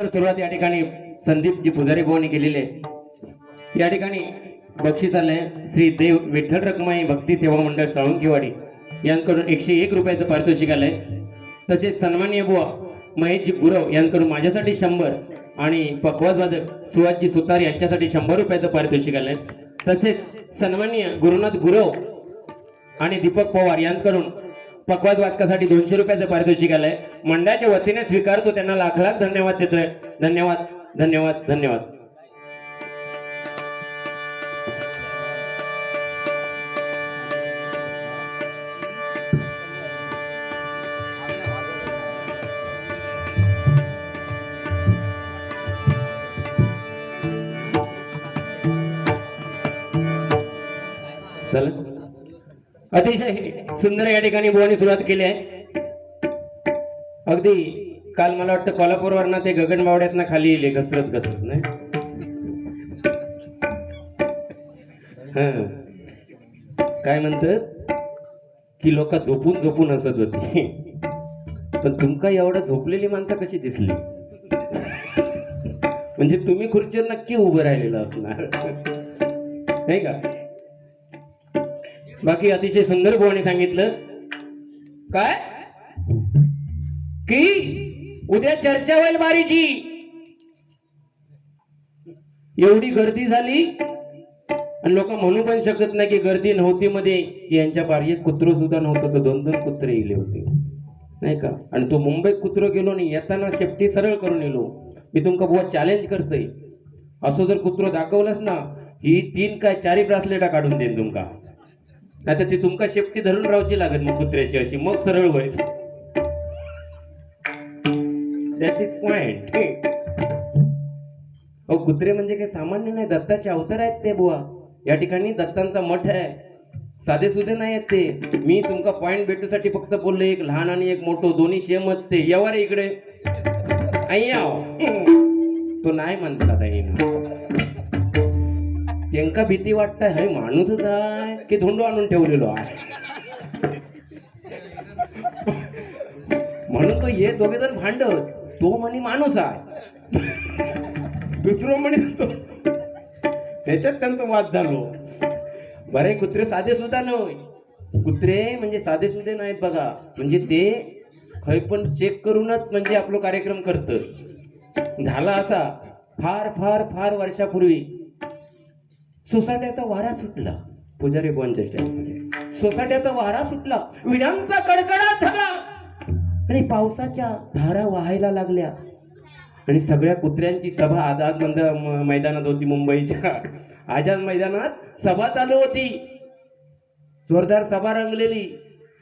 तर सुरुवात या ठिकाणी संदीपजी पुजारी भाऊनी केलेली आहे. या ठिकाणी बक्षीस आलंय श्री देव विठ्ठल रखमाई भक्ती सेवा मंडळ साळुंकीवाडी यांकडून एकशे एक रुपयाचं पारितोषिक आलंय. तसेच सन्मान्य बुवा महेशजी गुरव यांकडून माझ्यासाठी शंभर आणि पकवाजवादक सुहासजी सुतार यांच्यासाठी शंभर रुपयाचं पारितोषिक आलंय. तसेच सन्मान्य गुरुनाथ गुरव आणि दीपक पवार यांकडून पकवाज वाचकासाठी दोनशे रुपयाचं पारितोषिक आलंय. मंडळाच्या वतीने स्वीकारतो. त्यांना लाख लाख धन्यवाद देतोय. धन्यवाद धन्यवाद धन्यवाद. अतिशय सुंदर या ठिकाणी बोलणी सुरुवात केली आहे. अगदी. काल मला वाटतं कोल्हापूरवरनं ते गगनबावड्यातनं खाली येले घसरत घसरत नाही? काय म्हणतात? की लोक झोपून झोपून हसत होती. पण तुमका एवढं झोपलेली माणसं कशी दिसली? म्हणजे तुम्ही खुर्चीवर नक्की उभं राहिलेलं असणार. नाही का? बाकी अतिशय सुंदर बुवाने सांगितलं. काय? की? उद्या चर्चा होईल बारीची एवढी गर्दी झाली. आणि लोक म्हणू पण शकत नाही की गर्दी नव्हती मध्ये. की यांच्या पारी एक कुत्र सुद्धा नव्हतं. तर दोन दोन कुत्रे गेले होते. नाही का? आणि तो मुंबईत कुत्र गेलो नाही येताना शेपटी सरळ करून येलो मी तुमका बुवा चॅलेंज करतोय. असं जर कुत्र दाखवलंच ना ही तीन काय चारी ब्रासलेटा काढून देईन तुमका. नाही तर ती तुमका शेपटी धरून राहायची लागत मग कुत्र्याची अशी. मग सरळ होईल. दॅट इज पॉइंट अहो कुत्रे म्हणजे काही सामान्य नाही दत्ताचे अवतार आहेत ते बुवा. या ठिकाणी दत्तांचा मठ आहे. साधे सुधे नाही आहेत ते. मी तुमका पॉइंट भेटूसाठी फक्त बोललो एक लहान आणि एक मोठो दोन्ही सेमच ते. रे इकडे. अय्या तो नाही म्हणतात त्यांका भीती वाटत हे माणूसच आहे की धोंडो आणून ठेवलेलो आहे? म्हणून तो ये दोघे जण भांडत. तो म्हणे माणूस आहे. दुसरं म्हणे तो. त्याच्यात त्यांचा वाद झालो. बरे कुत्रे साधे सुद्धा नव्हे. कुत्रे म्हणजे साधे सुधे नाहीत बघा. म्हणजे ते खय पण चेक करूनच म्हणजे आपलं कार्यक्रम करत. झाला असा. फार फार फार वर्षापूर्वी. सोसाट्याचा वारा सुटला. पुजारी बुवांच्या सोसाट्याचा वारा सुटला. विडांचा कडकडा झाला आणि पावसाच्या धारा वाहायला लागल्या. आणि सगळ्या कुत्र्यांची सभा आझाद मंद मैदानात होती मुंबईच्या. आझाद मैदानात सभा चालू होती. जोरदार सभा रंगलेली.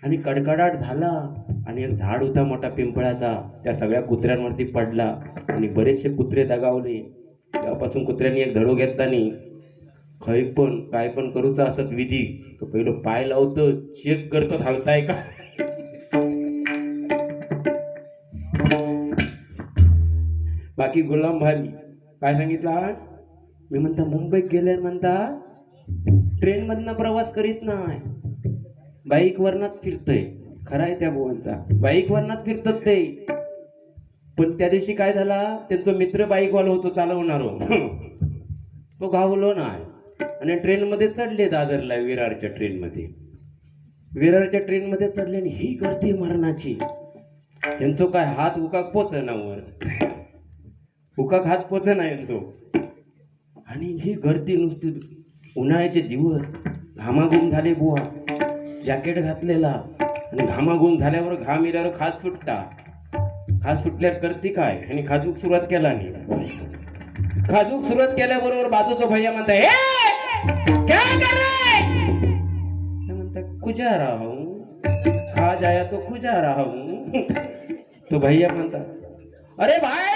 आणि कडकडाट झाला. आणि एक झाड होता मोठा पिंपळाचा. त्या सगळ्या कुत्र्यांवरती पडला. आणि बरेचसे कुत्रे दगावले. तेव्हापासून कुत्र्यांनी एक धडो घेतला खै पण काय पण करूचा असत विधी. तो पहिलं पाय लावतो चेक करतो थांबताय का? बाकी गुलाम भारी. काय सांगितलं आज? मी म्हणता मुंबईत गेले म्हणता ट्रेन मधनं प्रवास करीत नाही. बाईक वरनच फिरतय. खरं आहे त्या बुवांचा. बाईक वरनच फिरतात ते. पण त्या दिवशी काय झाला? त्यांचा मित्र बाईकवाला होतो चालवणार. तो घावलो नाही. आणि ट्रेन मध्ये चढले दादरला विरारच्या ट्रेन मध्ये विरारच्या ट्रेन मध्ये चढले आणि ही गर्दी मरणाची. यांचं काय हात उकाक पोच तुका घात उकाक हात तो. आणि ही गर्दी नुसती उन्हाळ्याचे दिवस घामाघूम झाले बुवा. जॅकेट घातलेला आणि घामाघूम झाल्यावर घाम इल्यावर खाज सुटता. खाज सुटल्यावर करते काय? आणि खाजूक सुरुवात केला नाही. खाजूक सुरुवात केल्याबरोबर बाजूचा भैया म्हणता हे! म्हणता खुजा राहू हूं? खा जाया तो खुजा राहू तो भैया म्हणता अरे भाई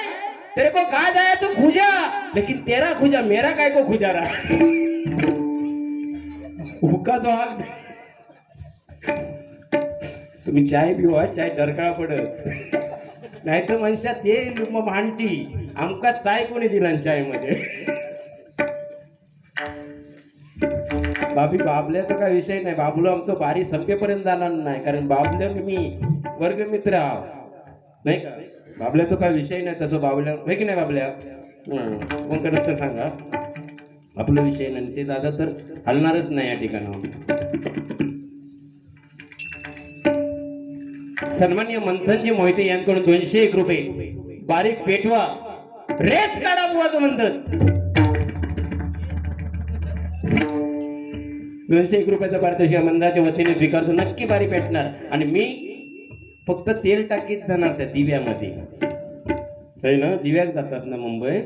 तेरे को कहा जाए तो खुजा? लेकिन तेरा खुजा मेरा काय को खुजा रहा? हुक्का तो हाक तुम्ही चाय पिवा चाय डरकाळा पडत नाही तर म्हणशात ते मग भांडती. आमका चाय कोणी दिला चायमध्ये बाबी बाबल्याचा काय विषय नाही. बाबूला आमचं बारी संपेपर्यंत जाणार नाही. कारण बाबल्या मी वर्गमित्र आहोत नाही का? बाबल्याचा काय विषय नाही तसं बाबल्या हे की नाही बाबल्या? कोण करत तर सांगा. आपला विषय नाही ते दादा तर हलणारच नाही या ठिकाणावर सन्मान्य मंथनजी मोहिते यांकडून दोनशे एक रुपये. बारीक पेटवा. रेस काढा बुवाचं म्हणतात दोनशे एक रुपयाचा पारितोषिक मंदाच्या वतीने स्वीकारतो. नक्की बारी पेटणार. आणि मी फक्त तेल टाकीत जाणार त्या दिव्यामध्ये. है ना? दिव्यात जातात ना मुंबई?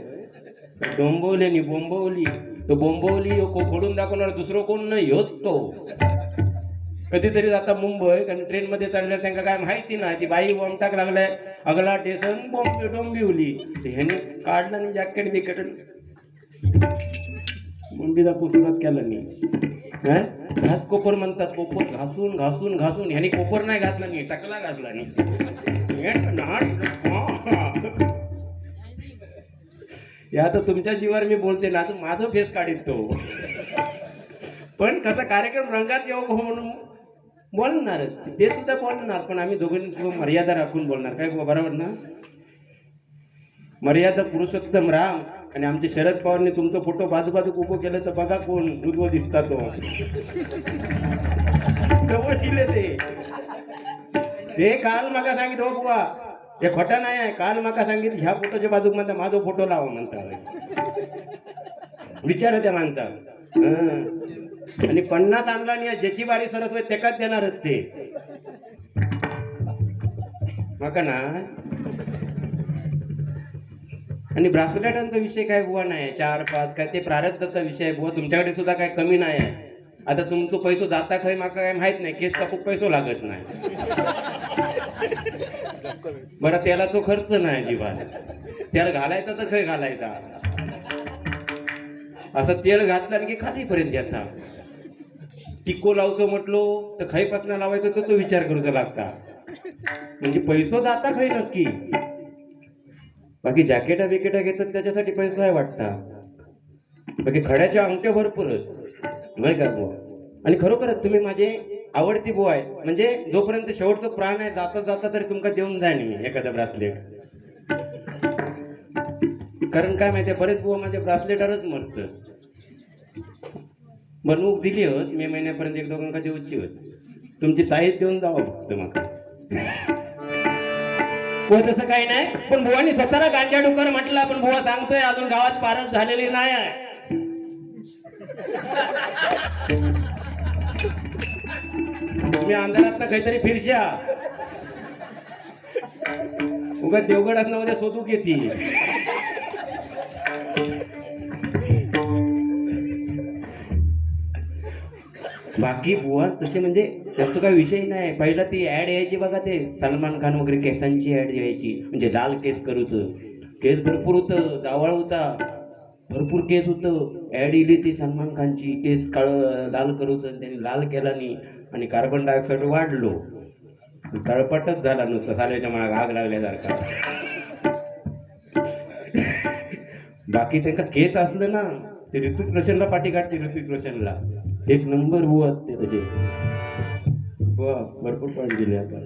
डोंबवली बोंबवली. तो बोंबवली खोडून दाखवणार दुसरं कोण नाही होत तो. कधीतरी जाता मुंबई कारण ट्रेन मध्ये चढल्यावर त्यांना काय माहिती नाही. ती बाई वमटाक लागलाय. अगला टेसन बॉम्बे डोंबिवली. ह्याने काढलं आणि जॅकेट बिकेट मुंबईला सुरुवात केलं मी. घास कोपर म्हणतात कोपर घासून घासून घासून. ह्याने कोपर नाही घातला मी टकला घासला नाही या तर तुमच्या जीवावर मी बोलते ना तर माझं फेस काढीत तो. पण कसा कार्यक्रम रंगात येऊ हो म्हणून बोलणार. ते सुद्धा बोलणार पण आम्ही दोघांनी मर्यादा राखून बोलणार. काय बरोबर ना? मर्यादा पुरुषोत्तम राम. आणि आमचे शरद पवारने तुमचा फोटो बाजू बाजू उभं केलं तर बघा कोण उद्भव दिसता तो. जवळ दिले ते. हे काल माका सांगितलं हो बुवा. हे खोटा नाही आहे. काल माका सांगितलं ह्या फोटोच्या बाजूक म्हणता माझा फोटो लावा म्हणता. विचार त्या माणसा आणि पन्नास आणला आणि ज्याची बारी सरस होय तेकाच देणारच ते. माका ना आणि ब्रासलेटांचा विषय काय बुवा नाही चार पाच काय ते प्रारब्धाचा विषय आहे बुवा तुमच्याकडे सुद्धा काय कमी नाही आहे. आता तुमचं पैसो जाता खय माका काय माहीत नाही केस कापूक पैसो लागत नाही. बरं त्याला तो खर्च नाही अजिबात. त्याला घालायचा तर खय घालायचा. असं तेल घातलं की खालीपर्यंत येतात टिको लावतो म्हटलो तर खय पासना लावायचं तर तो विचार करूचा लागता. म्हणजे पैसो जाता खय नक्की. बाकी जॅकेटा बिकेटा घेतात त्याच्यासाठी पैसा आहे वाटता बाकी खड्याच्या अंगठ्या भरपूरच नाही का बुवा? आणि खरोखरच तुम्ही माझे आवडती बुवा आहे. म्हणजे जोपर्यंत शेवटचा प्राण आहे जाता जाता तरी तुमका देऊन जाईन मी एखादा ब्रासलेट कारण काय माहितीये बरेच बुवा माझ्या ब्रासलेटवरच मरत बनवूक दिली होत मे महिन्यापर्यंत एक दोघांका देऊची होत. तुमची साईज देऊन जावं फक्त मग व तसं काही नाही. पण बुवानी स्वतःला गांजा डुकर म्हटलं पण बुवा सांगतोय अजून गावात पारच झालेली नाही आहे. तुम्ही अंधारात ना काहीतरी फिरशा. उगा देवगड असणं उद्या सोदूक येते. बाकी बुवा तसे म्हणजे त्याचं काही विषय नाही. पहिला ती ऍड यायची बघा ते. सलमान खान वगैरे केसांची ऍड यायची. म्हणजे लाल केस करूच. केस भरपूर होतं. जावळ होता. भरपूर केस होतं. ॲड इली ती सलमान खानची. केस काळ लाल करूचं त्यांनी लाल केला नाही आणि कार्बन डायऑक्साईड वाढलो. तळपटच झाला नुसतं. साल्याच्या माग आग लागल्यासारखा. बाकी त्यांना केस असलं ना ते ऋतिक रोशनला पाठी काढते ऋतिक रोशनला. एक नंबर बुवा ते तसे. भरपूर पॉईंट दिले आता.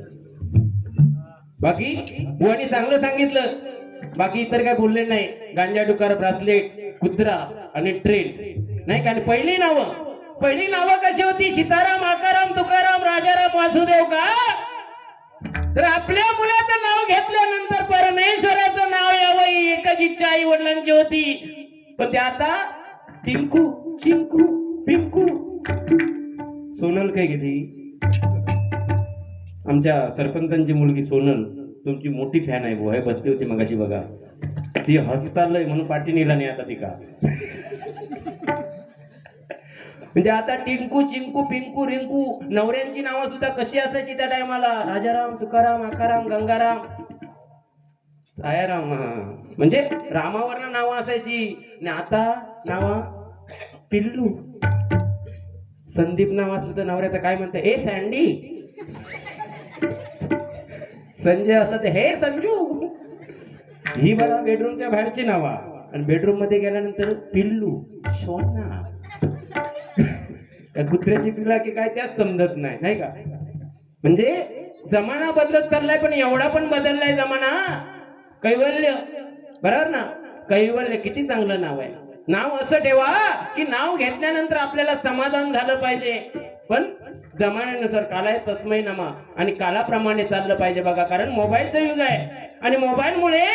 बाकी बुवानी चांगलं सांगितलं. बाकी इतर काय बोलले नाही. गांजा डुकार ब्रासलेट कुत्रा आणि ट्रेन नाही का? पहिली नावं. पहिली नावं कशी होती? सीताराम आकाराम तुकाराम राजाराम वासुदेव का? तर आपल्या मुलाचं नाव घेतल्यानंतर परमेश्वराचं नाव यावं ही एकच इच्छा आई वडिलांची होती. पण ते आता टिंकू चिंकू पिंकू. सोनल काय गेली आमच्या सरपंचांची मुलगी सोनल तुमची मोठी फॅन आहे भाऊ हे बसली होती मगाशी बघा. ती हसतालय म्हणून पाठी नेला नाही आता तिका म्हणजे आता टिंकू चिंकू पिंकू रिंकू नवऱ्यांची नावं सुद्धा कशी असायची त्या टायमाला? राजाराम तुकाराम आकाराम गंगाराम. सायाराम म्हणजे रामावरनं नावं असायची. आणि आता नावा पिल्लू. संदीप नाव असलं तर नवऱ्याचं काय म्हणतं ए सँडी संजय असं ते हे संजू. ही मला बेडरूमच्या बाहेरची नावा. आणि बेडरूममध्ये गेल्यानंतर पिल्लू सोना त्या कुत्र्याची पिल्ला की काय त्याच समजत नाही नाही का? म्हणजे जमाना बदलत चाललाय पण एवढा पण बदललाय जमाना. कैवल्य. बरोबर ना? कैवल्य किती चांगलं नाव आहे. नाव असं ठेवा की नाव घेतल्यानंतर आपल्याला समाधान झालं पाहिजे. पण जमान्यानुसार काला तस्मै नमा. आणि कालाप्रमाणे चाललं पाहिजे बघा कारण मोबाईलचं युग आहे. आणि मोबाईलमुळे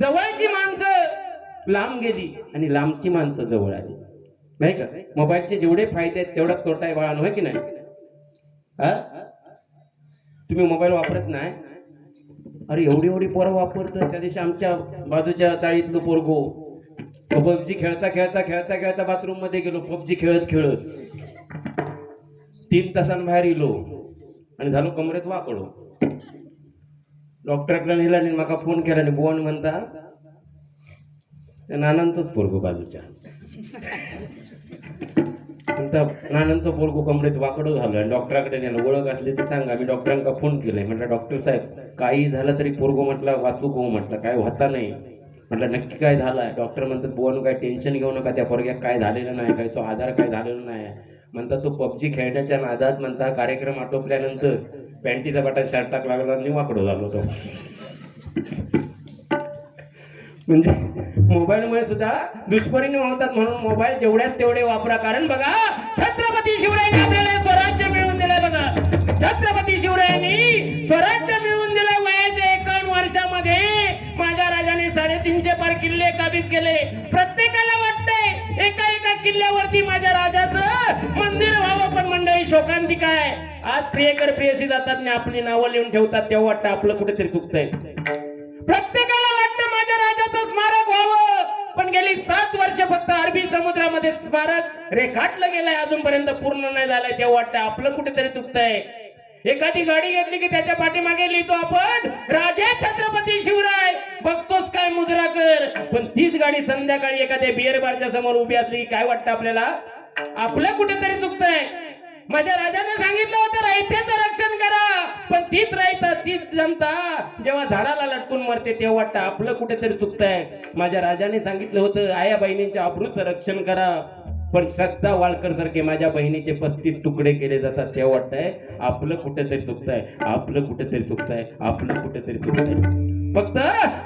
जवळची माणसं लांब गेली आणि लांबची माणसं जवळ आली. नाही का? मोबाईलचे जेवढे फायदे आहेत तेवढा तोटा आहे बाळांनो आहे की नाही? तुम्ही मोबाईल वापरत नाही? अरे एवढी एवढी पोरं वापरतं त्या दिवशी आमच्या बाजूच्या चाळीतलं पोरगो. पबजी खेळता खेळता खेळता खेळता बाथरूममध्ये गेलो पबजी खेळत खेळत. तीन तासांबाहेर इलो आणि झालो कमरेत वाकडो डॉक्टरकडे नेला आणि माका फोन केला आणि बुवान म्हणता त्या नानांचंच पोरगो बाजूच्या. म्हणता नानांचं पोरगो कमरेत वाकडं झालं आणि डॉक्टराकडे नेलं ओळख असली तर सांगा मी डॉक्टरांका फोन केलाय. म्हटलं डॉक्टर साहेब काही झालं तरी पोरगो म्हटलं वाचूक हो म्हटलं काय होता नाही. म्हटलं नक्की काय झालंय? डॉक्टर म्हणतात बुवानं काय टेन्शन घेऊ नका त्या पोरग्यात काय झालेलं नाही काय तो आधार काय झालेला नाही. म्हणतात तो पबजी खेळण्याच्या नादात म्हणता कार्यक्रम आटोपल्यानंतर पॅन्टीचा बटन शर्ट टाक लागला आणि वाकडो झालो तो. म्हणजे मोबाईलमुळे सुद्धा दुष्परिणाम होतात म्हणून मोबाईल जेवढ्यात तेवढे वापरा. कारण बघा छत्रपती शिवरायांनी आपल्याला स्वराज्य मिळवून दिलं बघा. छत्रपती शिवरायांनी स्वराज्य मिळवून दिलं वयाच्या एकावन्न वर्षामध्ये. माझ्या राजाने साडेतीनशे पार किल्ले काबीज केले. प्रत्येकाला वाटतंय एका एका किल्ल्यावरती माझ्या राजाचं मंदिर व्हावं. पण मंडळी शोकांती काय? आज प्रियकर प्रियसी जातात आणि आपली नावं लिहून ठेवतात. तेव्हा वाटतं आपलं कुठेतरी चुकतंय. प्रत्येकाला वाटतं माझ्या राजाचं स्मारक व्हावं. पण गेली सात वर्ष फक्त अरबी समुद्रामध्ये स्मारक रेखाटलं गेलंय. अजूनपर्यंत पूर्ण नाही झालंय. तेव्हा वाटतं आपलं कुठेतरी चुकतंय. एखादी गाडी घेतली की त्याच्या पाठीमागे लिहितो आपण राजे छत्रपती शिवराय बघतोस काय मुद्रा कर पण तीच गाडी संध्याकाळी एखाद्या बिअर बारच्या समोर उभी असली काय वाटतं आपल्याला? आपलं कुठेतरी चुकतंय. माझ्या राजाने सांगितलं होतं रयतेचं पण तीच राहायचा तीच जनता जेव्हा झाडाला लटकून मरते तेव्हा वाटतं आपलं कुठेतरी चुकतंय. माझ्या राजाने सांगितलं होतं आया बहिणींच्या अब्रूचं रक्षण करा. पण श्रद्धा वाळकर सारखे माझ्या बहिणीचे पस्तीस तुकडे केले जातात तेव्हा वाटतंय आपलं कुठेतरी चुकतंय आपलं कुठेतरी चुकतंय आपलं कुठेतरी चुकतंय. फक्त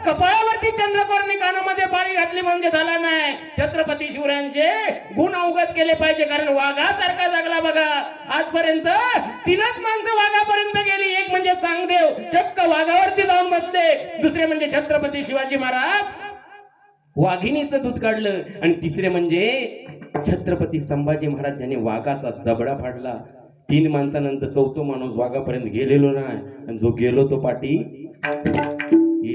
कपाळावरती चंद्रकोरणी कानामध्ये पाळी घातली म्हणजे झाला नाही. छत्रपती शिवरायांचे गुण अवगत केले पाहिजे कारण वाघासारखा जगला बघा. आजपर्यंत तीनच माणसं वाघापर्यंत गेली. एक म्हणजे सांगदेव चक्क वाघावरती जाऊन बसले. दुसरे म्हणजे छत्रपती शिवाजी महाराज वाघिणीचं दूध काढलं. आणि तिसरे म्हणजे छत्रपती संभाजी महाराज यांनी वाघाचा जबडा फाडला. तीन माणसानंतर चौथो माणूस वाघापर्यंत गेलेलो नाही. आणि जो गेलो तो पाठी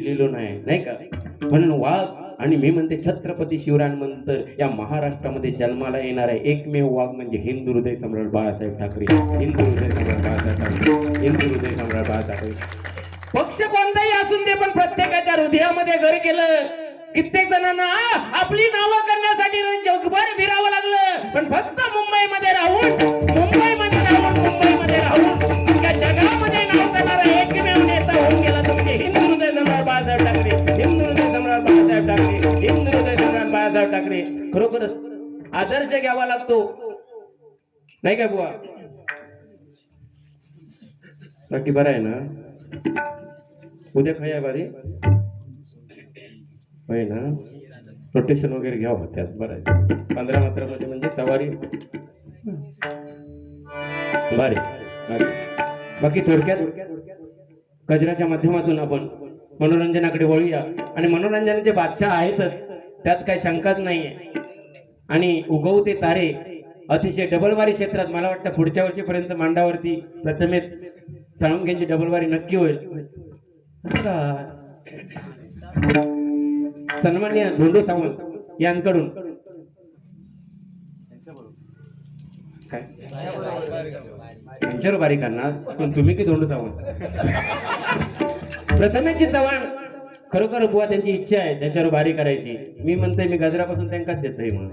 गेलेलो नाही नाही का? म्हणून वाघ आणि मी म्हणते छत्रपती शिवरायांनंतर या महाराष्ट्रामध्ये जन्माला येणार आहे. एकमेव वाघ म्हणजे हिंदू हृदय सम्राट बाळासाहेब ठाकरे. हिंदू हृदय सम्राट बाळासाहेब ठाकरे. हिंदू हृदय सम्राट बाळासाहेब पक्ष कोणताही असून दे पण प्रत्येकाच्या हृदयामध्ये घर केलं कित्येक जणांना आपली नावं करण्यासाठी जगभर फिरावं लागलं. पण फक्त मुंबईमध्ये राहून मुंबईमध्ये राहून मुंबईमध्ये राहून या जगामध्ये नाव करणार आहे ठाकरे. खरोखरच आदर्श घ्यावा लागतो. नाही काय बुवा? बाकी बरं आहे ना? उद्या खाया बारी. होय ना? रोटेशन वगैरे घ्यावं हो, त्यात बरं आहे. पंधरा मात्रामध्ये म्हणजे सवारी. बारी. बाकी थोडक्यात गजराच्या माध्यमातून आपण मनोरंजनाकडे वळूया. आणि मनोरंजनाचे बादशाह आहेतच. त्यात काही शंकाच नाहीये. आणि उगवते तारे अतिशय डबलवारी क्षेत्रात मला वाटतं पुढच्या वर्षीपर्यंत मांडावरती प्रथमेत साळुंखेंची डबलवारी नक्की होईल. सन्मान्य धोंडो सावंत यांकडून काय? त्यांच्यावर करणार? पण तुम्ही की धोंडो सावंत? प्रथमेची चव्हाण खरोखर बुवा त्यांची इच्छा आहे त्यांच्यावर बारी करायची. मी म्हणतोय मी गजरापासून त्यांकाच देतोय म्हणून.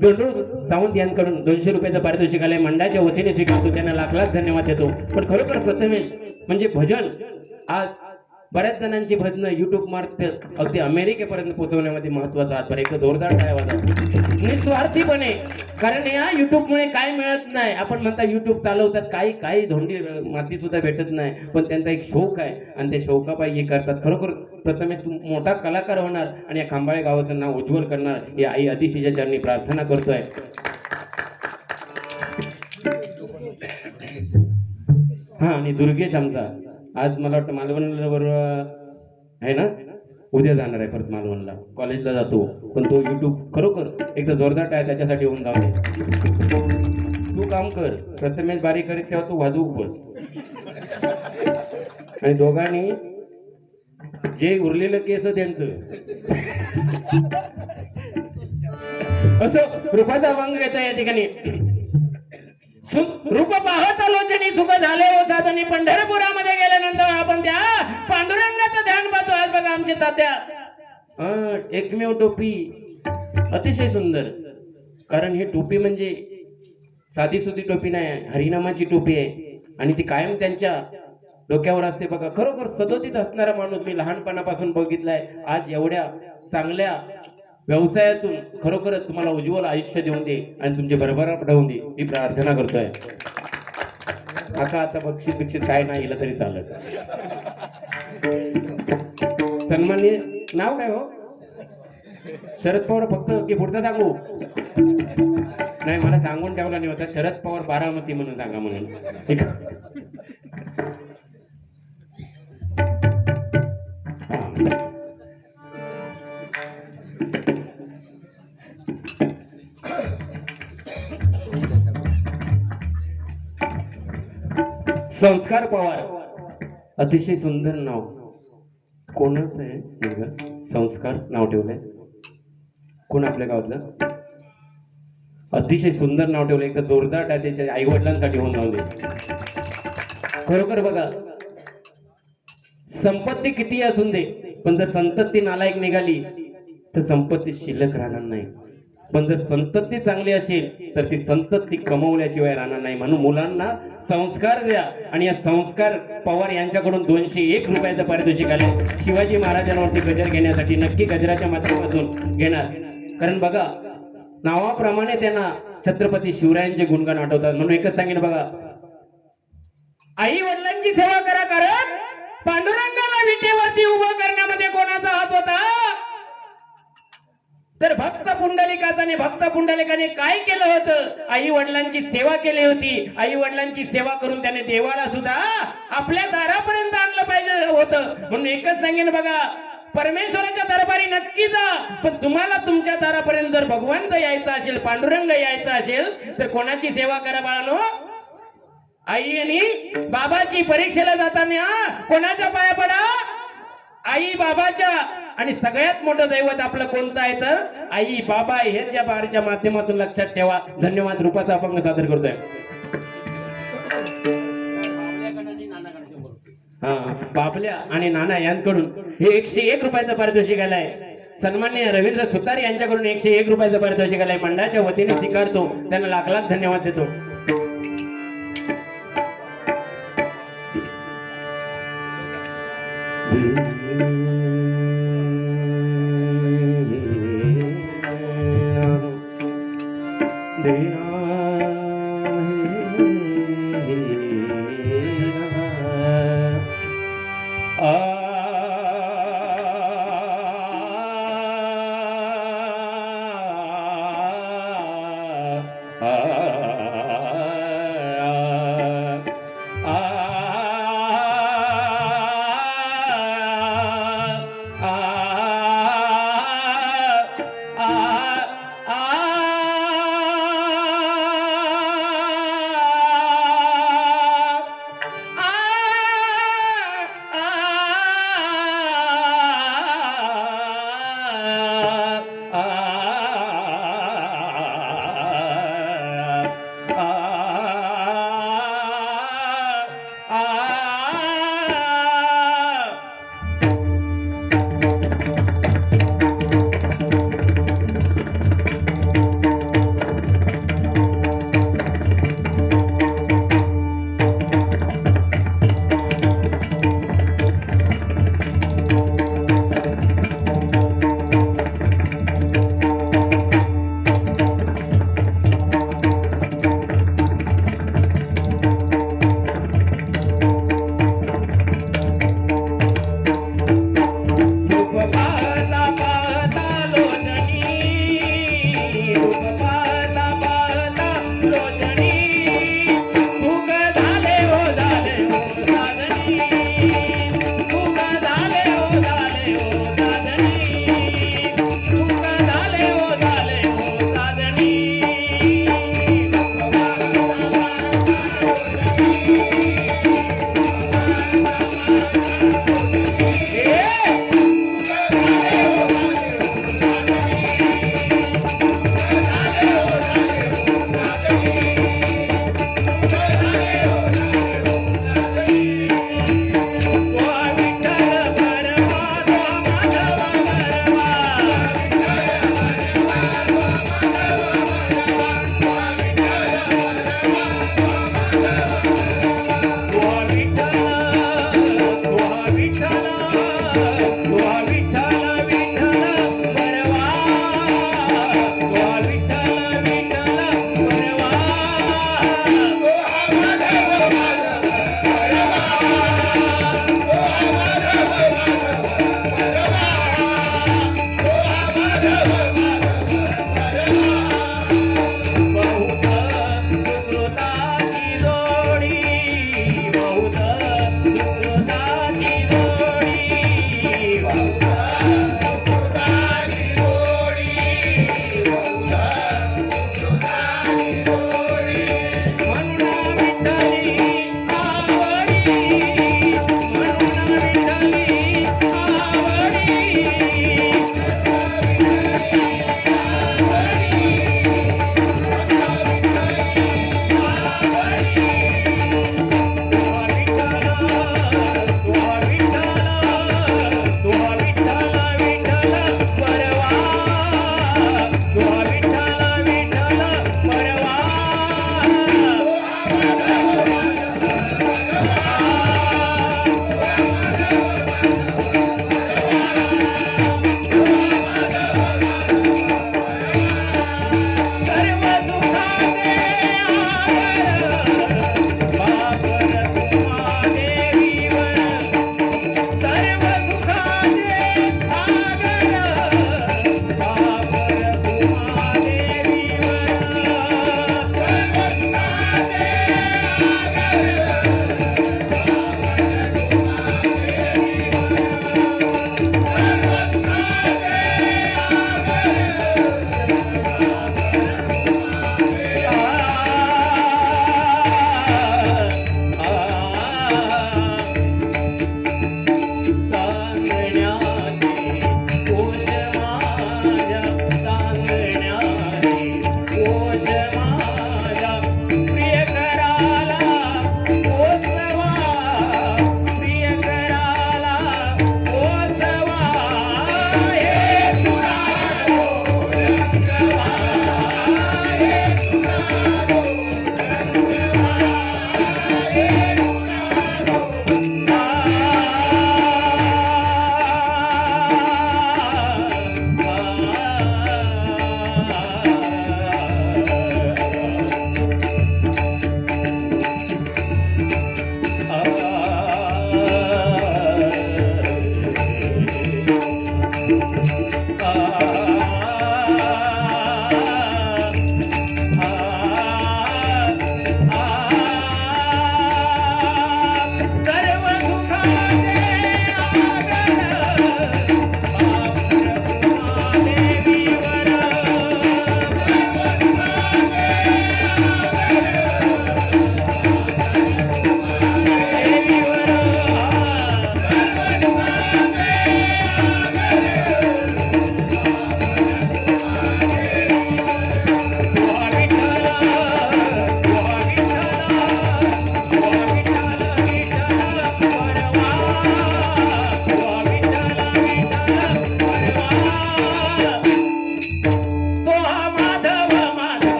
दोन सावंत यांकडून दोनशे रुपयाचं पारितोषिक आलंय मंडळाच्या वतीने स्वीकारतो त्यांना लाख लाख धन्यवाद देतो. पण खरोखर प्रथमेश म्हणजे भजन आज बऱ्याच जणांची भजनं युट्यूब मार्फत अगदी अमेरिकेपर्यंत पोहोचवण्यामध्ये महत्त्वाचा हातभार एक जोरदार टाळ्या निस्वार्थीपणे कारण या युट्यूबमुळे काय मिळत नाही? आपण म्हणता युट्यूब चालवतात काही काही धोंडी माती सुद्धा भेटत नाही पण त्यांचा एक शौक आहे. आणि ते शौकापायी हे करतात. खरोखर प्रथमेश तू मोठा कलाकार होणार आणि या खांबाळे गावाचं नाव उज्ज्वल करणार ही आई अतिशयच्या चरणी प्रार्थना करतोय. हा आणि दुर्गेश आमचा. आज मला वाटतं मालवणला बरोबर आहे ना? उद्या जाणार आहे परत मालवणला. कॉलेजला जातो. पण तो युट्यूब खरोखर एकदा जोरदार आहे त्याच्यासाठी होऊन जाऊ तू काम कर. प्रथमेश बारीक करीत तेव्हा तू वाजवू बस आणि दोघांनी जे उरलेलं केस त्यांचं. असं रुपाचा अभंग घेता या ठिकाणी. रूप पाहत आलोचनी सुख झाले हो साधनी. पंढरपुरामध्ये गेल्यानंतर आपण त्या पांडुरंगाचं ध्यान पाहतो. आज बघा आमचे तात्या. एकमेव टोपी अतिशय सुंदर. कारण ही टोपी म्हणजे साधी सुधी टोपी नाही आहे, हरिनामाची टोपी आहे. आणि ती कायम त्यांच्या डोक्यावर असते. बघा खरोखर सदोतीत असणारा माणूस मी लहानपणापासून बघितलाय. आज एवढ्या चांगल्या व्यवसायातून खरोखरच तुम्हाला उज्ज्वल आयुष्य देऊन दे आणि तुमचे भरभराट होऊन दे ही प्रार्थना करतोय. आता आता बक्षीस बिक्षीस काय नाही इलं तरी चालत. सन्मान्य नाव काय हो? शरद पवार फक्त की पुढचं सांगू? नाही मला सांगून ठेवला नाही होता. शरद पवार बारामती म्हणून सांगा म्हणून. ठीक आहे. संस्कार पवार. अतिशय सुंदर नाव. कोणाचं आहे मुलगा संस्कार नाव ठेवलंय. कोण आपल्या गावातलं? अतिशय सुंदर नाव ठेवलं एकदा जोरदार टाळ त्याच्या आई वडिलांसाठी होऊन लावले खरोखर बघा संपत्ती किती असून दे पण जर संतती नालायक निघाली तर संपत्ती शिल्लक राहणार नाही. पण जर संतती चांगली असेल तर ती संतती कमवल्याशिवाय राहणार नाही. म्हणून मुलांना संस्कार द्या. आणि या संस्कार पवार यांच्याकडून दोनशे एक रुपयाचं पारितोषिक आले. शिवाजी महाराजांवरती गजर घेण्यासाठी नक्की गजराच्या माध्यमातून घेणार. कारण बघा नावाप्रमाणे त्यांना छत्रपती शिवरायांचे गुणगान आठवतात. म्हणून एकच सांगेन बघा. आई वडिलांची सेवा करा कारण पांडुरंगाला विटेवरती उभं करण्यामध्ये कोणाचा हात होता? तर भक्त पुंडलिकाचाने भक्त पुंडलिकाने काय केलं होतं? आई वडिलांची सेवा केली होती. आई वडिलांची सेवा करून त्याने देवाला सुद्धा आपल्या दारापर्यंत आणलं पाहिजे होतं. म्हणून एकच सांगेन बघा परमेश्वराच्या दरबारी नक्की जा. पण तुम्हाला तुमच्या दारापर्यंत जर भगवंत यायचा असेल पांडुरंग यायचा असेल तर कोणाची सेवा करा बाळानो? आई आणि बाबाची परीक्षेला जाताना कोणाच्या पाया पडा? आई बाबाच्या आणि सगळ्यात मोठं दैवत आपलं कोणतं आहे तर? आई बाबा हे ज्या बारीच्या माध्यमातून लक्षात ठेवा. धन्यवाद. रूपाचा अपंग सादर करतोय. हा बाबल्या आणि नाना यांकडून हे एकशे एक रुपयाचं पारितोषिक आलाय. सन्मान्य रवींद्र सुतार यांच्याकडून एकशे एक रुपयाचं पारितोषिक आलाय. मंडळाच्या वतीने स्वीकारतो. त्यांना लाख लाख धन्यवाद देतो. Mm-hmm. ಗೋಪಾಲ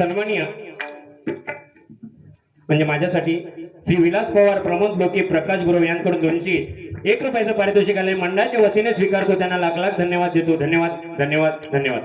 सन्माननीय. म्हणजे माझ्यासाठी श्री विलास पवार प्रमोद लोके प्रकाश गुरव यांकडून दोनशे एक रुपयाचं पारितोषिक आले मंडळाच्या वतीने स्वीकारतो. त्यांना लाख लाख धन्यवाद देतो. धन्यवाद धन्यवाद धन्यवाद.